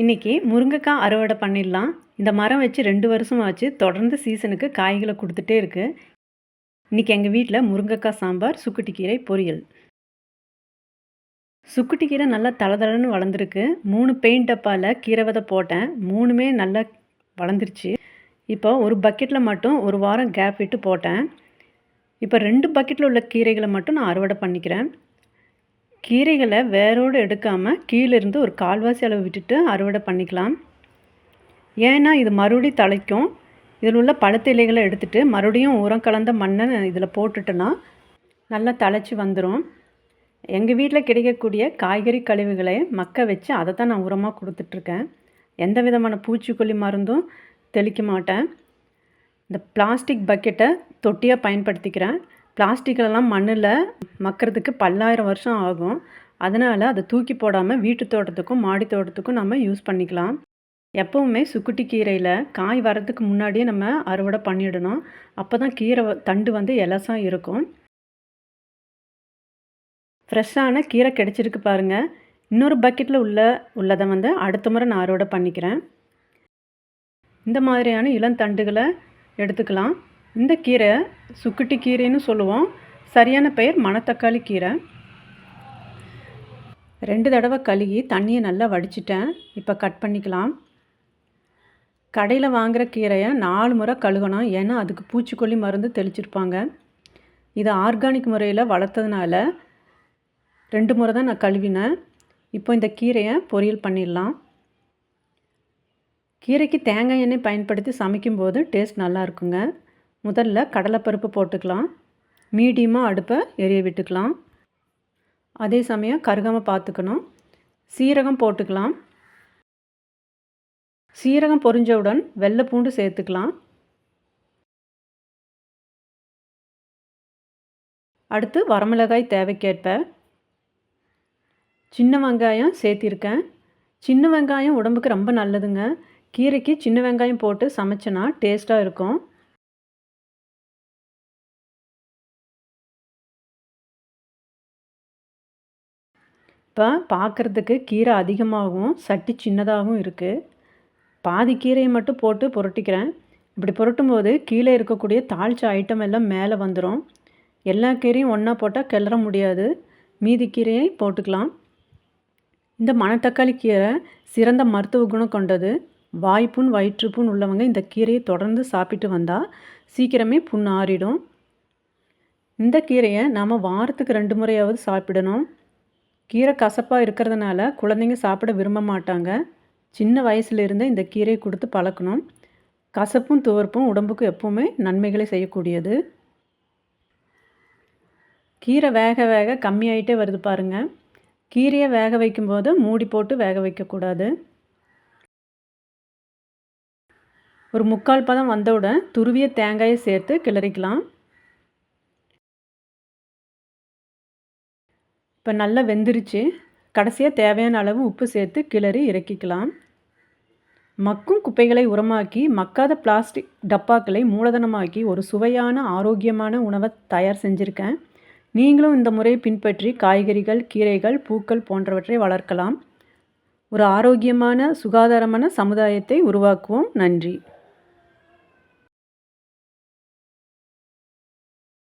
இன்றைக்கி முருங்கைக்காய் அறுவடை பண்ணிடலாம். இந்த மரம் வச்சு ரெண்டு வருஷம் ஆச்சு. தொடர்ந்து சீசனுக்கு காய்களை கொடுத்துட்டே இருக்குது இன்றைக்கி எங்கள் வீட்டில் முருங்கைக்காய் சாம்பார் சுக்குட்டி கீரை பொரியல். சுக்குட்டி கீரை நல்லா தளதளன்னு வளர்ந்துருக்கு. மூணு பெயிண்ட் டப்பாவில் கீரை விதை போட்டேன். மூணுமே நல்லா வளர்ந்துருச்சு. இப்போ ஒரு பக்கெட்டில் மட்டும் ஒரு வாரம் கேப் விட்டு போட்டேன். இப்போ ரெண்டு பக்கெட்டில் உள்ள கீரைகளை மட்டும் நான் அறுவடை பண்ணிக்கிறேன். கீரைகளை வேரோடு எடுக்காமல் கீழேருந்து ஒரு கால்வாசி அளவு விட்டுட்டு அறுவடை பண்ணிக்கலாம். ஏன்னா இது மறுபடி தலைக்கும். இதில் உள்ள பழுத்த இலைகளை எடுத்துகிட்டு மறுபடியும் உரம் கலந்த மண்ணை இதில் போட்டுட்டோன்னா நல்லா தழைச்சி வந்துடும் எங்கள் வீட்டில் கிடைக்கக்கூடிய காய்கறி கழிவுகளை மக்க வச்சு அதை தான் நான் உரமாக கொடுத்துட்ருக்கேன். எந்த விதமான பூச்சிக்கொல்லி மருந்தும் தெளிக்க மாட்டேன். இந்த பிளாஸ்டிக் பக்கெட்டை தொட்டியாக பயன்படுத்திக்கிறேன். பிளாஸ்டிக்கிலலாம் மண்ணில் மக்கிறதுக்கு பல்லாயிரம் வருஷம் ஆகும். அதனால் அதை தூக்கி போடாமல் வீட்டு தோட்டத்துக்கும் மாடி தோட்டத்துக்கும் நம்ம யூஸ் பண்ணிக்கலாம். எப்போவுமே சுக்குட்டி கீரையில் காய் வரதுக்கு முன்னாடியே நம்ம அறுவடை பண்ணிடணும். அப்போ தான் கீரை தண்டு வந்து எலசாக இருக்கும். ஃப்ரெஷ்ஷான கீரை கிடச்சிருக்கு பாருங்கள் இன்னொரு பக்கெட்டில் உள்ள உள்ளதை வந்து அடுத்த முறை நான் அறுவடை பண்ணிக்கிறேன். இந்த மாதிரியான இளந்தண்டுகளை எடுத்துக்கலாம். இந்த கீரை சுக்குட்டி கீரைன்னு சொல்லுவோம். சரியான பெயர் மணத்தக்காளி கீரை. ரெண்டு தடவை கழுகி தண்ணியை நல்லா வடிச்சிட்டேன். இப்போ கட் பண்ணிக்கலாம். கடையில் வாங்குகிற கீரையை நாலு முறை கழுகணும். ஏன்னா அதுக்கு பூச்சிக்கொல்லி மருந்து தெளிச்சிருப்பாங்க. இது ஆர்கானிக் முறையில் வளர்த்ததுனால ரெண்டு முறை தான் நான் கழுவினேன். இப்போ இந்த கீரையை பொரியல் பண்ணிடலாம். கீரைக்கு தேங்காய் எண்ணெய் பயன்படுத்தி சமைக்கும்போது டேஸ்ட் நல்லா இருக்குங்க. முதல்ல கடலைப்பருப்பு போட்டுக்கலாம். மீடியமாக அடுப்பை எரிய விட்டுக்கலாம். அதே சமயம் கருகாமல் பார்த்துக்கணும். சீரகம் போட்டுக்கலாம். சீரகம் பொரிஞ்சவுடன் வெள்ளை பூண்டு சேர்த்துக்கலாம். அடுத்து வரமிளகாய் தேவைக்கேற்ப. சின்ன வெங்காயம் சேர்த்திருக்கேன். சின்ன வெங்காயம் உடம்புக்கு ரொம்ப நல்லதுங்க. கீரைக்கு சின்ன வெங்காயம் போட்டு சமைச்சனா டேஸ்ட்டாக இருக்கும். இப்போ பார்க்குறதுக்கு கீரை அதிகமாகவும் சட்டி சின்னதாகவும் இருக்குது பாதி கீரையை மட்டும் போட்டு புரட்டிக்கிறேன். இப்படி புரட்டும் போது கீழே இருக்கக்கூடிய தாளிச்ச ஐட்டம் எல்லாம் மேலே வந்துடும் எல்லா கீரையும் ஒன்றா போட்டால் கிளற முடியாது. மீதி கீரையை போட்டுக்கலாம். இந்த மணத்தக்காளி கீரை சிறந்த மருத்துவ குணம் கொண்டது. வாய்ப்புண் வயிற்றுப்புண் உள்ளவங்க இந்த கீரையை தொடர்ந்து சாப்பிட்டு வந்தால் சீக்கிரமே புண் ஆறிடும். இந்த கீரையை நாம் வாரத்துக்கு ரெண்டு முறையாவது சாப்பிடணும். கீரை கசப்பாக இருக்கிறதுனால குழந்தைங்க சாப்பிட விரும்ப மாட்டாங்க. சின்ன வயசுலேருந்தே இந்த கீரையை கொடுத்து பழக்கணும். கசப்பும் துவர்ப்பும் உடம்புக்கு எப்போவுமே நன்மைகளை செய்யக்கூடியது. கீரை வேக வேக கம்மியாயிட்டே வருது பாருங்கள் கீரையை வேக வைக்கும்போது மூடி போட்டு வேக வைக்கக்கூடாது. ஒரு முக்கால் பதம் வந்தவுடன் துருவிய தேங்காயை சேர்த்து கிளறிக்கலாம். இப்போ நல்லா வெந்துருச்சு. கடைசியாக தேவையான அளவு உப்பு சேர்த்து கிளறி இறக்கிக்கலாம். மக்கும் குப்பைகளை உரமாக்கி மக்காத பிளாஸ்டிக் டப்பாக்களை மூலதனமாக்கி ஒரு சுவையான ஆரோக்கியமான உணவை தயார் செஞ்சுருக்கேன். நீங்களும் இந்த முறையை பின்பற்றி காய்கறிகள் கீரைகள் பூக்கள் போன்றவற்றை வளர்க்கலாம். ஒரு ஆரோக்கியமான சுகாதாரமான சமுதாயத்தை உருவாக்குவோம். நன்றி.